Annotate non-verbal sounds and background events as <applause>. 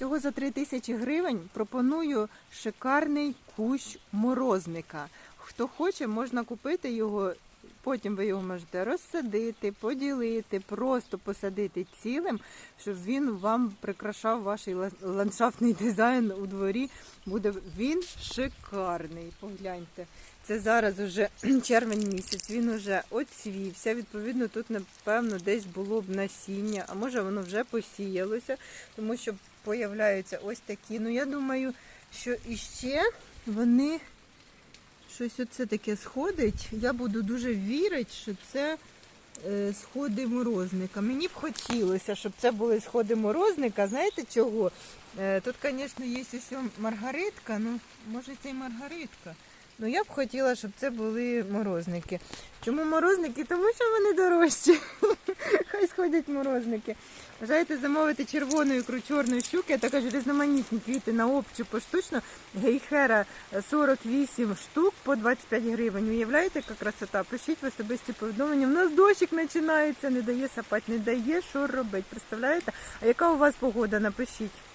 Всього за 3 тисячі гривень пропоную шикарний кущ морозника. Хто хоче, можна купити його. Потім ви його можете розсадити, поділити, просто посадити цілим, щоб він вам прикрашав ваш ландшафтний дизайн у дворі. Буде він шикарний. Погляньте. Це зараз уже <clears throat> червень місяць, він уже оцвівся. Відповідно, тут, напевно, десь було б насіння, а може воно вже посіялося, тому що появляються ось такі. Ну, я думаю, що іще вони щось оце таке сходить. Я буду дуже вірити, що це е, сходи морозника. Мені б хотілося, щоб це були сходи морозника. Знаєте чого? Е, Тут, звісно, є ось маргаритка, ну, може це і маргаритка. Ну, я б хотіла, щоб це були морозники. Чому морозники? Тому що вони дорожчі. <laughs> Хай сходять морозники. Бажаєте замовити червону ікру чорної щуки, а також різноманітні квіти на обчі поштучно. Гейхера 48 штук по 25 гривень. Уявляєте, яка красота? Пишіть в особисті повідомлення. У нас дощик починається, не дає сапати, не дає що робити. Представляєте? А яка у вас погода? Напишіть.